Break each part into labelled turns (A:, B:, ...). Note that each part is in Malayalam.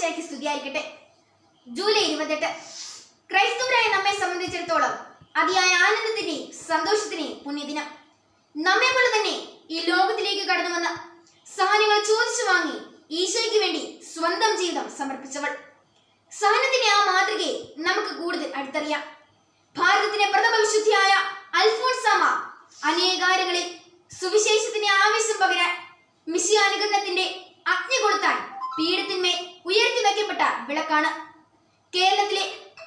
A: ഈശോയ്ക്ക് സ്തുതിയായിരിക്കട്ടെ. ജൂലൈ ഇരുപത്തെട്ട്. ക്രൈസ്തവരായ നമ്മെ സംബന്ധിച്ചിടത്തോളം അതിയായ ആനന്ദത്തിന്റെയും സന്തോഷത്തിന്റെയും പുണ്യദിനം. നമ്മെ പോലെ തന്നെ ഈ ലോകത്തിലേക്ക് കടന്നു വന്ന സഹനങ്ങൾ ചോദിച്ചു വാങ്ങി ഈശോയ്ക്ക് വേണ്ടി സ്വന്തം ജീവിതം സമർപ്പിച്ചവൾ. സഹനത്തിന്റെ ആ മാതൃകയെ നമുക്ക് കൂടുതൽ അടുത്തറിയാം. ഭാരതത്തിന്റെ പ്രഥമ വിശുദ്ധിയായ അൽഫോൺസാമ അനേകാരങ്ങളിൽ സുവിശേഷത്തിന്റെ ആവേശം പകരാൻ മിശിയാനുകരണത്തിന്റെ അഗ്നി കൊളുത്താൻ പീഠത്തിന്മേൽ വിളക്കാണ് കേരളത്തിലെ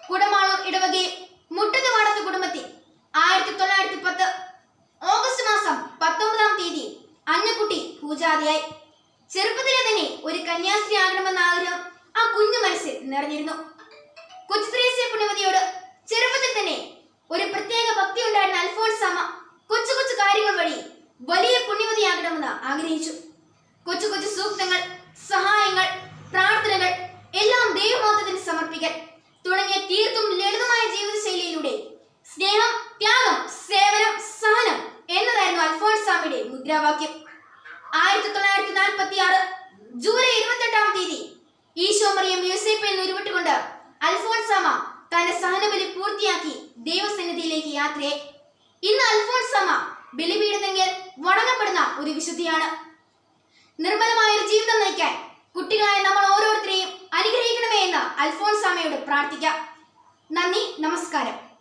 A: കുടമാളൂർ ഇടവകയിൽ മുട്ടത്ത് വാടത്ത് കുടുംബത്തിൽ ആയിരത്തി തൊള്ളായിരത്തി പത്ത് ഓഗസ്റ്റ് മാസം പത്തൊമ്പതാം തീയതി അന്നക്കുട്ടി പൂജാതിയായി. ചെറുപ്പത്തിലെ തന്നെ ഒരു കന്യാസ്ത്രീ ആകണമെന്ന ആഗ്രഹം ആ കുഞ്ഞു മനസ്സിൽ നിറഞ്ഞിരുന്നു. കൊച്ചുത്രേസ്യ പുണ്യവതിയോട് ചെറുപ്പത്തിൽ തന്നെ ഒരു പ്രത്യേക ഭക്തി ഉണ്ടായിരുന്ന അൽഫോൺസ് അമ്മ കൊച്ചു കൊച്ചു കാര്യങ്ങൾ വഴി വലിയ പുണ്യവതിയാകണമെന്ന് ആഗ്രഹിച്ചു. കൊച്ചു കൊച്ചു സൂക്തങ്ങൾ സഹായങ്ങൾ പ്രാർത്ഥനകൾ മുദ്രാവാക്യം. ആയിരത്തി തൊള്ളായിരത്തി നാൽപ്പത്തി ആറ് ജൂലൈ ഇരുപത്തെട്ടാം തീയതി ഈശോ മറിയം യൂസേപ്പ് എന്ന് ഉരുവിട്ടുകൊണ്ട് അൽഫോൺസാമ തന്റെ സഹനബലി പൂർത്തിയാക്കി ദൈവസന്നിധിയിലേക്ക് യാത്രയെ. ഇന്ന് അൽഫോൺസാമ ബലിപീഠത്തെങ്കിൽ വണങ്ങപ്പെടുന്ന ഒരു വിശുദ്ധിയാണ്. നിർമ്മലമായ ഒരു ജീവിതം നയിക്കാൻ കുട്ടികളായ നമ്മൾ ഓരോരുത്തരെയും അനുഗ്രഹിക്കണമേ എന്ന് അൽഫോൺസാമയോട് പ്രാർത്ഥിക്കാം. നന്ദി നമസ്കാരം.